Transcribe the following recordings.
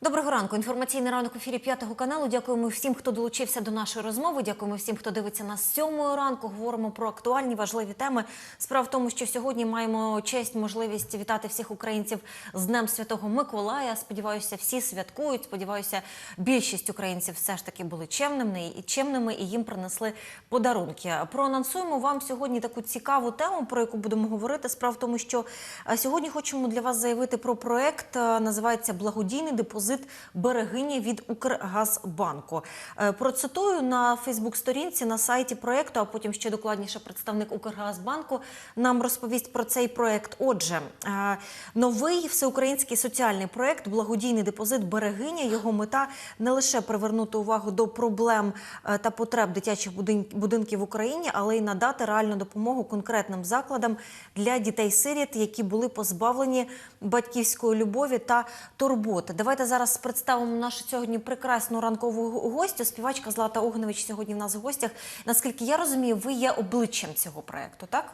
Доброго ранку. Інформаційний ранок у ефірі п'ятого каналу. Дякуємо всім, хто долучився до нашої розмови. Дякуємо всім, хто дивиться нас сьомої ранку. Говоримо про актуальні важливі теми. Справа в тому, що сьогодні маємо честь, можливість вітати всіх українців з Днем Святого Миколая. Сподіваюся, всі святкують. Сподіваюся, більшість українців все ж таки були чемними і чемними, і їм принесли подарунки. Проанонсуємо вам сьогодні таку цікаву тему, про яку будемо говорити. Справа в тому, що е, сьогодні хочемо для вас заявити про проект. е, Називається Благодійний депозит берегині від Укргазбанку. Е, Процитую на Фейсбук-сторінці на сайті проекту, а потім ще докладніше представник Укргазбанку нам розповість про цей проект. Отже, е, новий всеукраїнський соціальний проект Благодійний депозит берегиня. Його мета не лише привернути увагу до проблем е, та потреб дитячих будинків в Україні, але й надати реальну допомогу конкретним закладам для дітей-сиріт, які були позбавлені батьківської любові та турботи. Давайте зараз представимо нашу сьогодні прекрасну ранкову гостю. Співачка Злата Огневич сьогодні в нас в гостях. Наскільки я розумію, ви є обличчям цього проекту, так?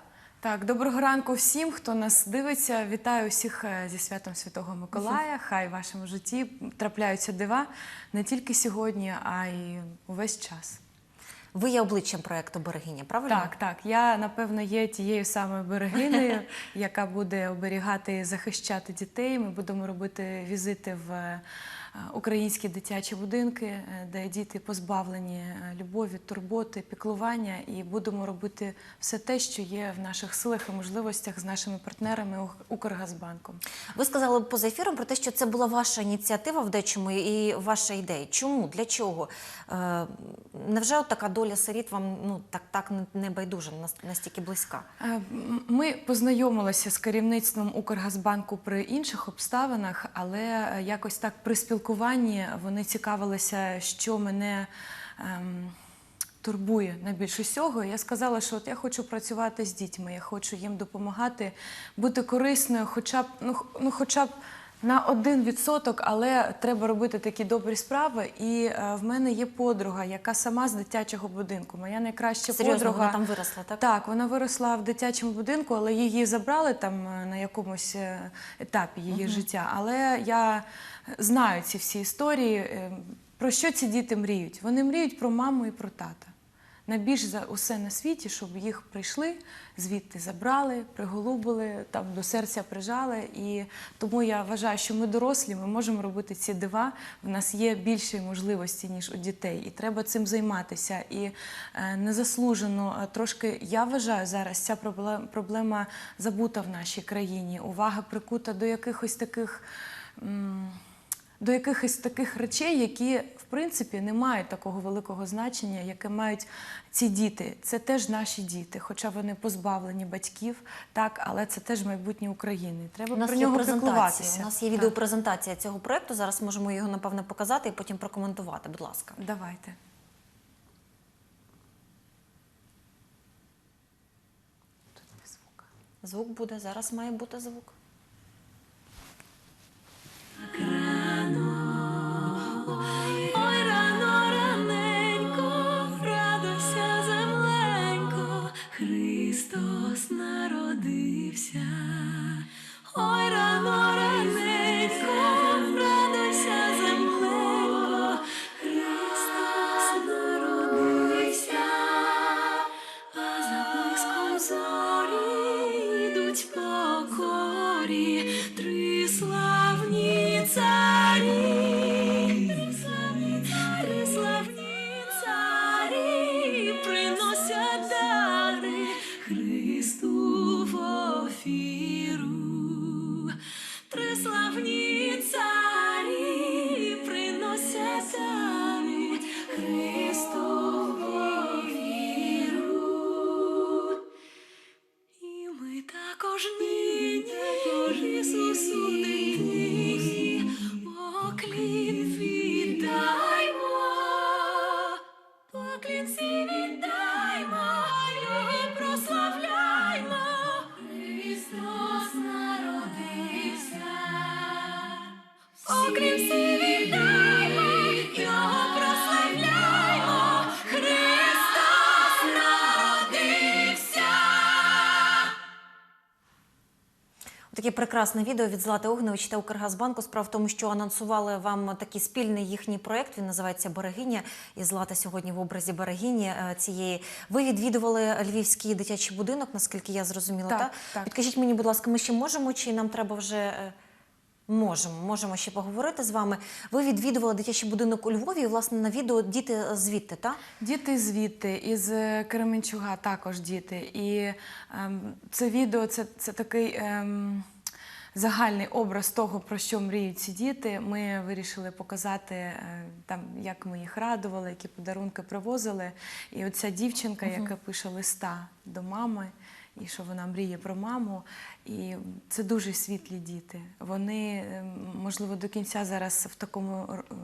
Так, доброго ранку всім, хто нас дивиться. Вітаю всіх е, зі святом Святого Миколая. Хай в вашому житті трапляються дива не тільки сьогодні, а й увесь час. Ви є обличчям проекту Берегиня, правильно? Так, так. Я напевно є тією самою берегинею, яка буде оберігати і захищати дітей. Ми будемо робити візити в е, українські дитячі будинки, е, де діти позбавлені е, любові, турботи, піклування, і будемо робити все те, що є в наших силах і можливостях з нашими партнерами Укргазбанком. Ви сказали поза ефіром про те, що це була ваша ініціатива в дечому і ваша ідея. Чому? Для чого? Е, невже от така доля сиріт вам ну так так не- байдужа, настільки близька? Е, Ми познайомилися з керівництвом Укргазбанку при інших обставинах, але е, якось так при спілкуванні вони цікавилися, що мене ем, турбує найбільше всього. Я сказала, що от я хочу працювати з дітьми, я хочу їм допомагати, бути корисною, хоча б ну, ну хоча б. На один відсоток, але треба робити такі добрі справи. І е, в мене є подруга, яка сама з дитячого будинку. Моя найкраща Серйозно, подруга. вона там виросла, так? Так, вона виросла в дитячому будинку, але її забрали там е, на якомусь е, етапі її життя. Але я знаю ці всі історії. е, Про що ці діти мріють? Вони мріють про маму і про тата. Найбільш за усе на світі, щоб їх прийшли, звідти забрали, приголубили, там до серця прижали. І тому я вважаю, що ми дорослі, ми можемо робити ці дива. В нас є більше можливості, ніж у дітей, і треба цим займатися. І е, незаслужено е, трошки я вважаю зараз ця проблема, забута в нашій країні. Увага прикута до якихось таких. м, до якихось таких речей, які в принципі не мають такого великого значення, яке мають ці діти. Це теж наші діти, хоча вони позбавлені батьків, так, але це теж майбутнє України. Треба У нас про є нього презентація. У нас є відеопрезентація цього проекту. Зараз можемо його напевне показати і потім прокоментувати. Будь ласка. Давайте. Звук буде. Зараз має бути звук. Христос народився. Ой, рано раненько, Такі прекрасне відео від Злати Огневич та Укргазбанку. Справа в тому, що анонсували вам такий спільний їхній проект. Він називається Берегиня. І Злата сьогодні в образі берегині е, цієї. Ви відвідували львівський дитячий будинок, наскільки я зрозуміла. Так, та? так. Підкажіть мені, будь ласка, ми ще можемо, чи нам треба вже. Можемо, можемо ще поговорити з вами. Ви відвідували дитячий будинок у Львові, і, власне, на відео діти звідти, так? Діти звідти, із е, Кременчуга також діти. І ем, це відео це, це такий ем, загальний образ того, про що мріють ці діти. Ми вирішили показати, е, там, як ми їх радували, які подарунки привозили. І оця дівчинка, яка пише листа до мами. І що вона мріє про маму, і це дуже світлі діти. Вони, ем, можливо, до кінця зараз в такому е,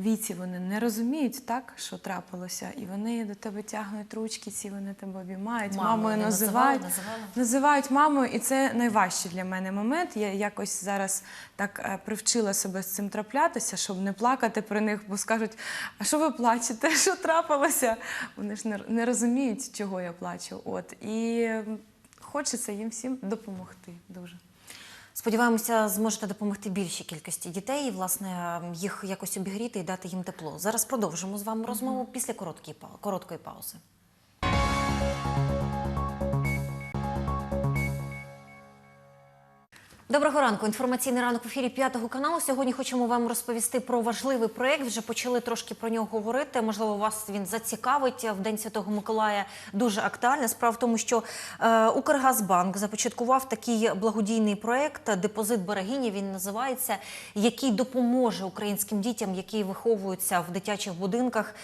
віці вони не розуміють так, що трапилося, і вони до тебе тягнуть ручки, ці вони тебе обіймають, Мамою мамою називають, називали, називають мамою, і це найважчий для мене момент. Я якось зараз так е, привчила себе з цим траплятися, щоб не плакати про них, бо скажуть: а що ви плачете? Що трапилося? Вони ж не, розуміють, чого я плачу. От і хочеться їм всім допомогти дуже. Сподіваємося, зможете допомогти більшій кількості дітей, і, власне, їх якось обігріти і дати їм тепло. Зараз продовжимо з вами розмову після короткої паузи. Доброго ранку. Інформаційний ранок в ефірі п'ятого каналу. Сьогодні хочемо вам розповісти про важливий проєкт. Вже почали трошки про нього говорити. Можливо, вас він зацікавить в День Святого Миколая. Дуже актуально. Справа в тому, що е, Укргазбанк започаткував такий благодійний проєкт Депозит берегині. Він називається, який допоможе українським дітям, які виховуються в дитячих будинках.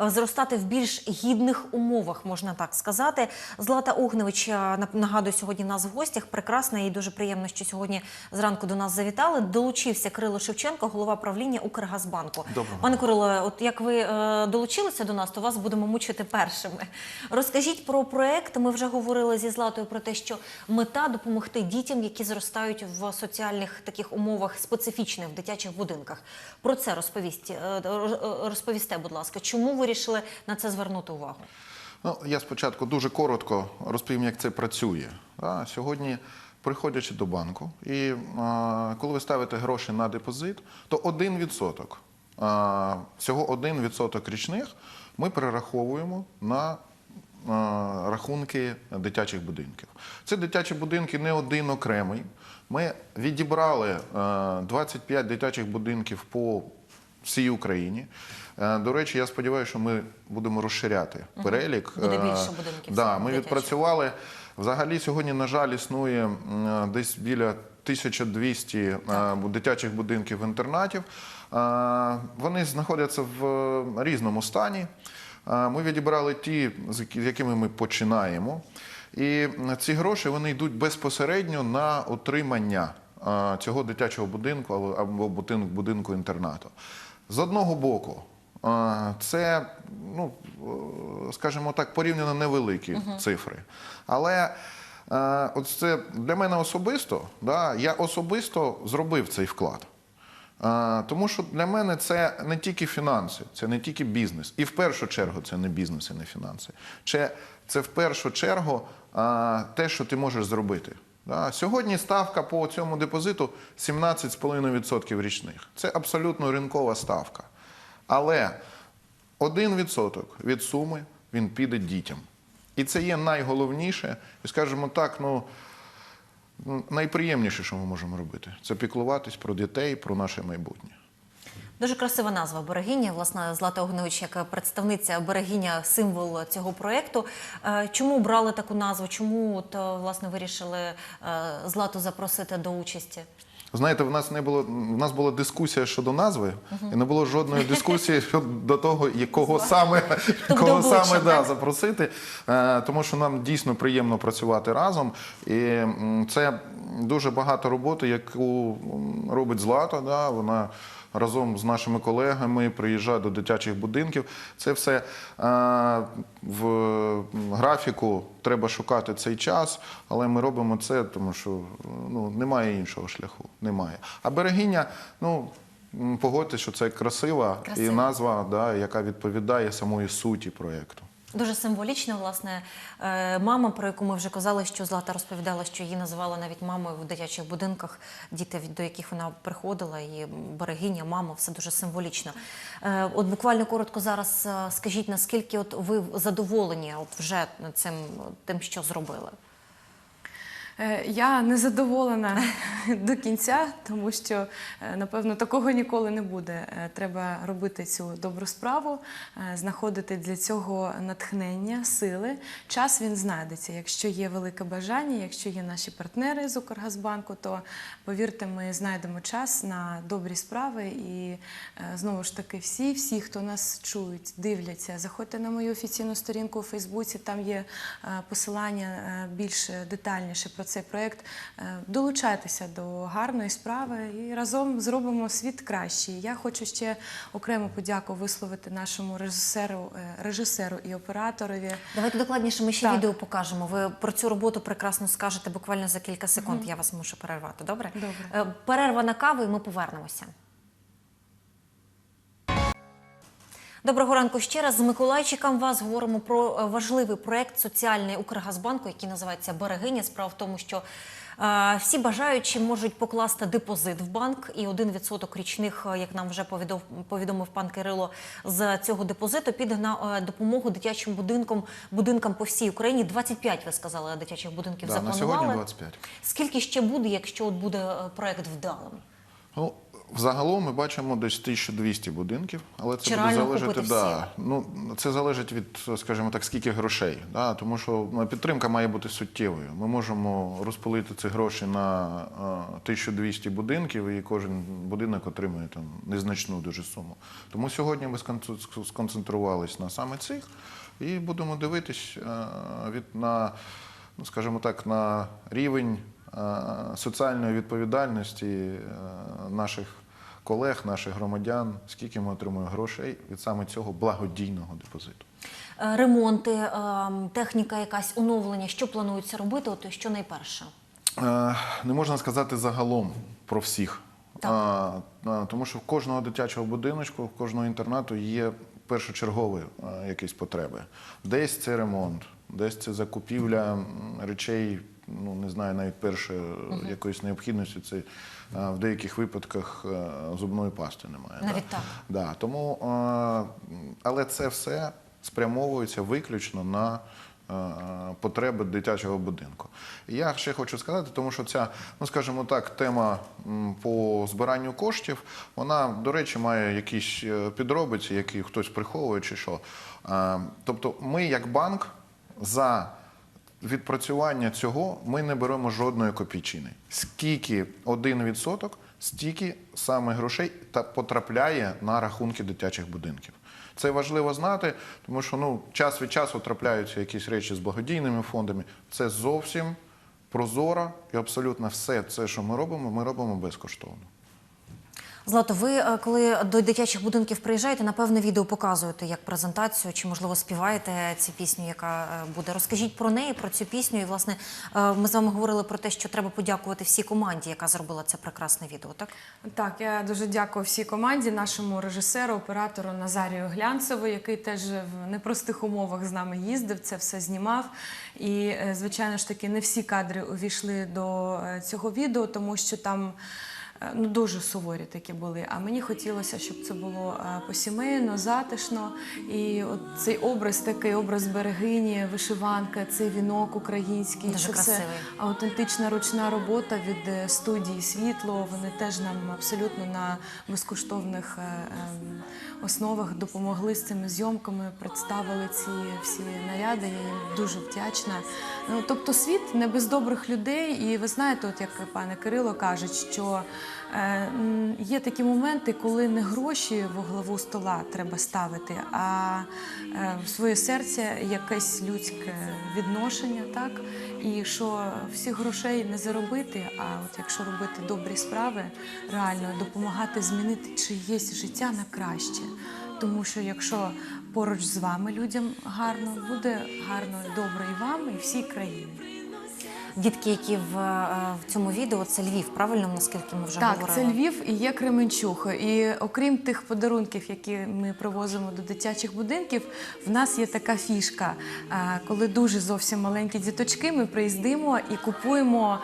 Е, Зростати в більш гідних умовах, можна так сказати. Злата Огневич е, нагадую сьогодні нас в гостях. Прекрасна і дуже приємно, що сьогодні зранку до нас завітали. Долучився Кирило Шевченко, голова правління Укргазбанку. Доброго Пане Кирило, от як ви е, долучилися до нас, то вас будемо мучити першими. Розкажіть про проект. Ми вже говорили зі Златою про те, що мета допомогти дітям, які зростають в соціальних таких умовах специфічних в дитячих будинках. Про це розповість е, розповісте, будь ласка, чому вирішили на це звернути увагу? Ну, я спочатку дуже коротко розповім, як це працює. Да, сьогодні, приходячи до банку, і а, коли ви ставите гроші на депозит, то 1%, а, всього 1% річних ми перераховуємо на рахунки дитячих будинків. Це дитячі будинки не один окремий. Ми відібрали а, 25 дитячих будинків по всій Україні. Е, До речі, я сподіваюся, що ми будемо розширяти перелік. Буде Е, більше будинків Да, ми відпрацювали. Взагалі сьогодні, на жаль, існує десь біля 1200 е, дитячих будинків інтернатів. Е, Вони знаходяться в різному стані. Е, Ми відібрали ті, з якими ми починаємо. І ці гроші вони йдуть безпосередньо на отримання е, цього дитячого будинку або- будинку інтернату. З одного боку, це, ну, скажімо так, порівняно невеликі цифри. Але от це для мене особисто, да, я особисто зробив цей вклад. Тому що для мене це не тільки фінанси, це не тільки бізнес. І в першу чергу це не бізнес і не фінанси. Це, це в першу чергу те, що ти можеш зробити. Сьогодні ставка по цьому депозиту 17,5% річних. Це абсолютно ринкова ставка. Але 1% від суми він піде дітям. І це є найголовніше, і скажімо так. Ну, Найприємніше, що ми можемо робити, це піклуватись про дітей, про наше майбутнє. Дуже красива назва берегиня. Власне, Злата Огневич, як представниця берегиня, символ цього проєкту. Е, Чому брали таку назву? Чому от, е, власне вирішили е, Злату запросити до участі? Знаєте, в нас не було в нас була дискусія щодо назви, і не було жодної дискусії щодо того, якого саме Тобто кого саме да, запросити. Тому що нам дійсно приємно працювати разом. І це дуже багато роботи, яку робить Злата. Да, вона разом з нашими колегами приїжджає до дитячих будинків. Це все е, в графіку треба шукати цей час, але ми робимо це, тому що ну, немає іншого шляху. Немає. А берегиня, ну. м, Погодьтесь, що це красива і назва, да, яка відповідає самої суті проєкту. Дуже символічно, власне, Е, мама, про яку ми вже казали, що Злата розповідала, що її називала навіть мамою в дитячих будинках, діти, до яких вона приходила, і берегиня, мама, все дуже символічно. Е, От буквально коротко зараз е, скажіть, наскільки от ви задоволені от вже цим тим, що зробили? Е, Я не задоволена до кінця, тому що, е, напевно, такого ніколи не буде. Е, Треба робити цю добру справу, знаходити для цього натхнення, сили. Час він знайдеться. Якщо є велике бажання, якщо є наші партнери з Укргазбанку, то повірте, ми знайдемо час на добрі справи. І знову ж таки, всі, всі, хто нас чують, дивляться, заходьте на мою офіційну сторінку у Фейсбуці. Там є посилання більш детальніше про цей проект. Е, Долучайтеся до гарної справи і разом зробимо світ кращий. Я хочу ще окремо подяку висловити нашому режисеру, е, режисеру і операторові. Давайте докладніше ми ще Так. відео покажемо. Ви про цю роботу прекрасно скажете буквально за кілька секунд. Я вас мушу перервати. Добре? Добре. Е, Перерва на каву, і ми повернемося. Доброго ранку ще раз з Миколайчиком вас говоримо про е, важливий проект соціальний Укргазбанку, який називається Берегиня. Справа в тому, що е, всі бажаючі можуть покласти депозит в банк, і 1% річних, е, як нам вже повідомив, повідомив пан Кирило, з цього депозиту піде на допомогу дитячим будинкам, будинкам по всій Україні. 25, ви сказали, дитячих будинків Да, на запланували. сьогодні 25. Скільки ще буде, якщо от буде проект вдалим? Ну, взагалом ми бачимо десь 1200 будинків, але це Чи буде залежати. Да, ну, це залежить від, скажімо так, скільки грошей. Да, тому що ну, підтримка має бути суттєвою. Ми можемо розпилити ці гроші на а, 1200 будинків, і кожен будинок отримує там незначну дуже суму. Тому сьогодні ми сконцентрувались на саме цих і будемо дивитись а, від на, ну, скажімо так, на рівень е, соціальної відповідальності е, наших колег, наших громадян, скільки ми отримуємо грошей від саме цього благодійного депозиту. Е, Ремонти, е, техніка, якась оновлення, що планується робити? От що найперше? Е, Не можна сказати загалом про всіх. Так. Тому що в кожного дитячого будиночку, в кожного інтернату є першочергові якісь потреби. Десь це ремонт, десь це закупівля речей, ну не знаю, навіть перше якоїсь необхідності. Це в деяких випадках зубної пасти немає. Навіть так. Да, тому, але це все спрямовується виключно на е, потреби дитячого будинку. І я ще хочу сказати, тому що ця, ну скажімо так, тема по збиранню коштів, вона, до речі, має якісь е, підробиці, які хтось приховує чи що. Е, Тобто, ми, як банк, за відпрацювання цього ми не беремо жодної копійчини. Скільки 1%, стільки саме грошей та потрапляє на рахунки дитячих будинків. Це важливо знати, тому що ну, час від часу трапляються якісь речі з благодійними фондами. Це зовсім прозоро і абсолютно все це, що ми робимо, ми робимо безкоштовно. Злато, ви е, коли до дитячих будинків приїжджаєте, напевне, відео показуєте як презентацію, чи можливо співаєте цю пісню, яка е, буде. Розкажіть про неї, про цю пісню. І власне е, ми з вами говорили про те, що треба подякувати всій команді, яка зробила це прекрасне відео. Так Так, я дуже дякую всій команді, нашому режисеру, оператору Назарію Глянцеву, який теж в непростих умовах з нами їздив, це все знімав. І, звичайно ж таки, не всі кадри увійшли до цього відео, тому що там. Е, Ну, дуже суворі такі були. А мені хотілося, щоб це було е, посімейно, затишно. І от цей образ, такий образ берегині, вишиванка, цей вінок український. Дуже це все красивий. Аутентична ручна робота від е, студії Світло. Вони теж нам абсолютно на безкоштовних ем, основах допомогли з цими зйомками, представили ці всі наряди. Я їм дуже вдячна. Ну, тобто, світ не без добрих людей, і ви знаєте, от як пане Кирило кажуть, що є такі моменти, коли не гроші во главу стола треба ставити, а е, в своє серце якесь людське відношення, так і що всіх грошей не заробити, а от якщо робити добрі справи, реально допомагати змінити чиєсь життя на краще. Тому що якщо поруч з вами людям гарно, буде гарно добре і вам, і всій країні. Дітки, які в, е, в цьому відео, це Львів, правильно, наскільки ми вже Так, говорили? це Львів і є Кременчуг. І окрім тих подарунків, які ми привозимо до дитячих будинків, в нас є така фішка. Коли дуже зовсім маленькі діточки, ми приїздимо і купуємо.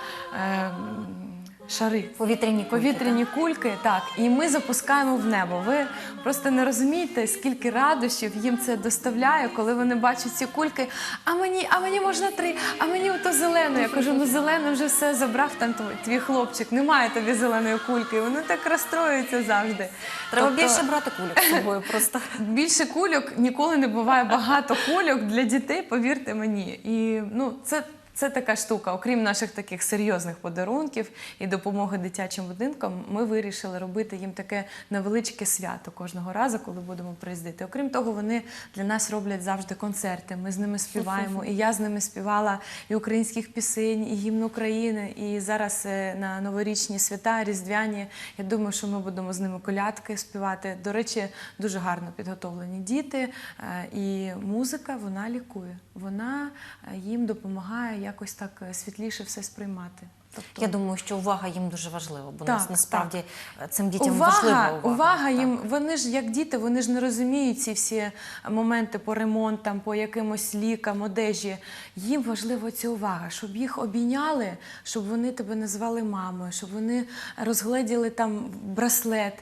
Шари Повітряні кульки, повітряні кульки, так, і ми запускаємо в небо. Ви просто не розумієте, скільки радощів їм це доставляє, коли вони бачать ці кульки. А мені, а мені можна три, а мені ото зелену. Я кажу, ну зелену вже все забрав там твій, твій хлопчик. Немає тобі зеленої кульки. Вони так розстроюються завжди. Треба Тобто, більше брати кульок з собою просто. Більше кульок ніколи не буває багато кульок для дітей, повірте мені. І ну це. Це така штука, окрім наших таких серйозних подарунків і допомоги дитячим будинкам, ми вирішили робити їм таке невеличке свято кожного разу, коли будемо приїздити. Окрім того, вони для нас роблять завжди концерти. Ми з ними співаємо. І я з ними співала і українських пісень, і гімн України. І зараз е, на новорічні свята, різдвяні. Я думаю, що ми будемо з ними колядки співати. До речі, дуже гарно підготовлені діти. е, І музика вона лікує. Вона е, їм допомагає якось так е, світліше все сприймати. Тобто, Я думаю, що увага їм дуже важлива, бо Так, нас насправді е, цим дітям важлива увага, увага. увага Так. їм. Вони ж як діти, вони ж не розуміють ці всі моменти по ремонтам, по якимось лікам, одежі. Їм важлива ця увага, щоб їх обійняли, щоб вони тебе назвали мамою, щоб вони розгледіли там браслет.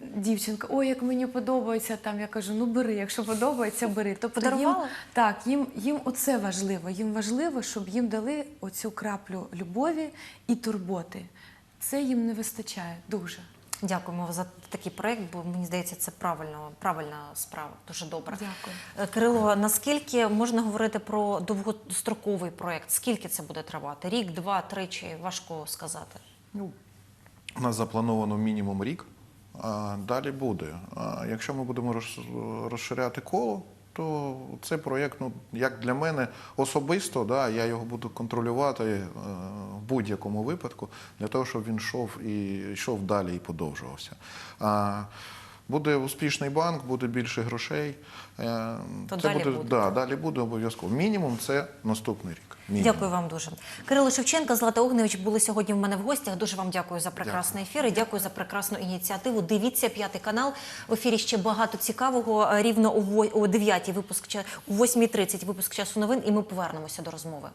Дівчинка, ой, як мені подобається там. Я кажу, ну бери, якщо подобається, бери. Тобто їм, так, їм, їм оце важливо. Їм важливо, щоб їм дали оцю краплю любові і турботи. Це їм не вистачає дуже. Дякуємо за такий проект, бо мені здається, це правильно, правильна справа. Дуже добре. Дякую. Е, Кирило, наскільки можна говорити про довгостроковий проект? Скільки це буде тривати? Рік, два, три чи важко сказати? Ну, у нас заплановано мінімум рік, далі буде. Якщо ми будемо розширяти коло, то цей проєкт, ну, як для мене особисто, да, я його буду контролювати е, в будь-якому випадку, для того, щоб він йшов і йшов далі і подовжувався. А, буде успішний банк, буде більше грошей. е, То це далі буде, буде, Да, далі буде обов'язково. Мінімум це наступний рік. Мінімум. Дякую вам дуже. Кирило Шевченка, Злата Огневич були сьогодні в мене в гостях. Дуже вам дякую за прекрасний ефір і дякую за прекрасну ініціативу. Дивіться п'ятий канал. В ефірі ще багато цікавого. Рівно о 9 випуск о 8.30 випуск часу новин, і ми повернемося до розмови.